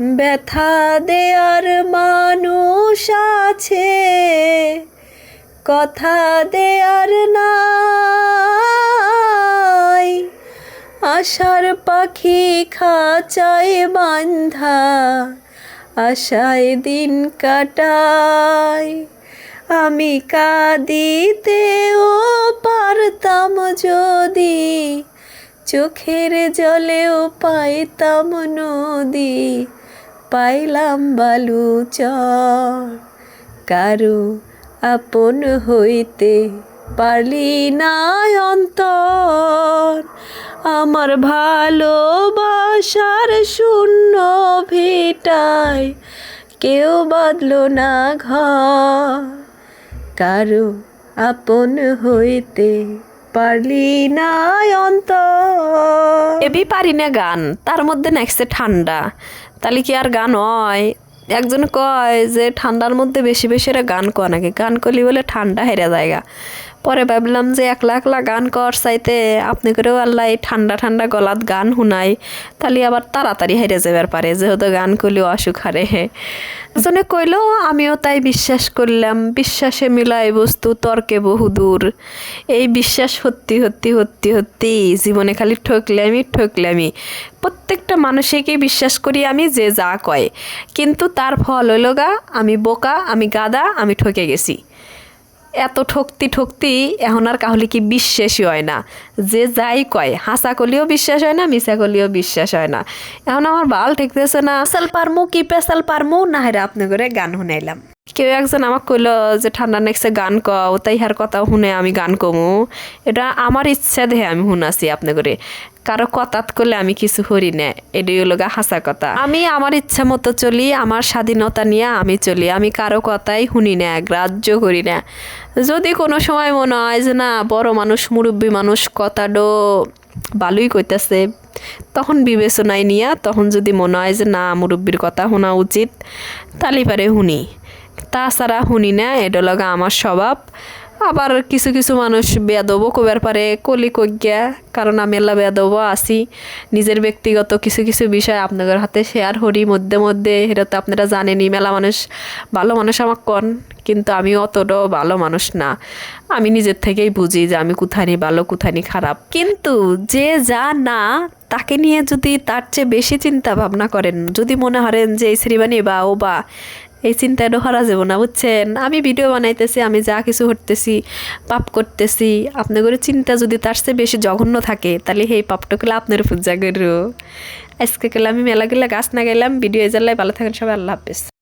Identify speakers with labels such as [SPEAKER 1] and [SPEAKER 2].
[SPEAKER 1] ব্যথা দেয়ার মানুষ আছে, কথা দেয়ার নাই। আশার পাখি খাঁচায় বান্ধা আশায় দিন কাটায়। আমি কাঁদিতেও পারতাম যদি, চোখের জলেও পাইতাম নদী। পাইলাম বালু চর। কারও আপন হইতে পারলি না অন্তর। আমার ভালোবাসার শূন্য ভিটায় কেউ বাদলো না ঘর। কারও আপন হইতে পারলি না এবি পারি না গান, তার মধ্যে নেক্সটে ঠান্ডা। তাহলে কি আর গান হয়? একজন কয় যে ঠান্ডার মধ্যে বেশি বেশি গান কয় নাকি? গান করলি বলে ঠান্ডা হেরে জায়গা। পরে ভাবলাম যে একলা একলা গান কর চাইতে আপনি করেও আল্লাহ এই ঠান্ডা ঠান্ডা গলাত গান শুনাই। তাহলে আবার তাড়াতাড়ি হেরে যাবার পারে, যেহেতু গান করলেও অসুখ হারে। জনে কইলো, আমিও তাই বিশ্বাস করলাম। বিশ্বাসে মিলাই বস্তু তর্কে বহুদূর এই বিশ্বাস সত্যি সত্যি সত্যি সত্যি, জীবনে খালি ঠকলামি ঠকলামি। প্রত্যেকটা মানুষেকেই বিশ্বাস করি আমি যে যা কয়। কিন্তু তার ফল হইল গা, আমি বোকা, আমি গাদা আমি ঠকে গেছি। এত ঠকতি ঠকতি এখন আর কাহলে কি বিশ্বাসই হয় না। যে যাই কয়, হাসা করলেও বিশ্বাস হয় না মিশা করলেও বিশ্বাস হয় না। এখন আমার বাল ঠেকতেছে না। পেশাল পারমু কি পেশাল পারমু? না হেরা আপনি করে গান শুনাইলাম। কেউ একজন আমাকে কইলো যে, ঠান্ডা নেক্সে গান কও, তাই হার কথা শুনে আমি গান কমু। এটা আমার ইচ্ছা দেহে আমি শুনাছি আপনি করে কারও কথাত করলে আমি কিছু করি না এটাই হলো গা হাসা কথা। আমি আমার ইচ্ছা মতো চলি, আমার স্বাধীনতা নিয়ে আমি চলি, আমি কারও কথাই শুনি না গ্রাহ্য করি না। যদি কোনো সময় মনে হয় যে, না, বড় মানুষ, মুরব্বী মানুষ, কথাটো ভালোই কইতাছে, তখন বিবেচনায় নিয়া, তখন যদি মনে হয় যে, না, মুরব্বীর কথা শোনা উচিত, তালি পারে শুনি তাছাড়া শুনি না এটা লগা আমার স্বভাব। আবার কিছু কিছু মানুষ বেয়াদবও কবার পারে, কলি কজ্ঞা কারণ আমি এল্লা বেয়াদবও আছি। নিজের ব্যক্তিগত কিছু কিছু বিষয় আপনাদের হাতে শেয়ার করি, মধ্যে মধ্যে, এটা তো আপনারা জানেনই, মেলা মানুষ, ভালো মানুষ আমার কন, কিন্তু আমি অতটাও ভালো মানুষ না। আমি নিজের থেকেই বুঝি যে আমি কোথানি ভালো কোথানি খারাপ। কিন্তু যে যা না, তাকে নিয়ে যদি তার চেয়ে বেশি চিন্তা ভাবনা করেন, যদি মনে করেন যে এই শ্রীবাণী বা ও বা এই চিন্তাটা হারা যাব না, বুঝছেন? আমি ভিডিও বানাইতেছি, আমি যা কিছু করতেছি, পাপ করতেছি আপনার করে চিন্তা যদি তার চেয়ে বেশি জঘন্য থাকে, তাহলে সেই পাপটা করলে আপনার উপর করো আজকে গেলে আমি মেলা গেলে গাছ না গেলাম ভিডিও এজাল্লাই ভালো থাকেন, সবাই আল্লাহ হাফেজ।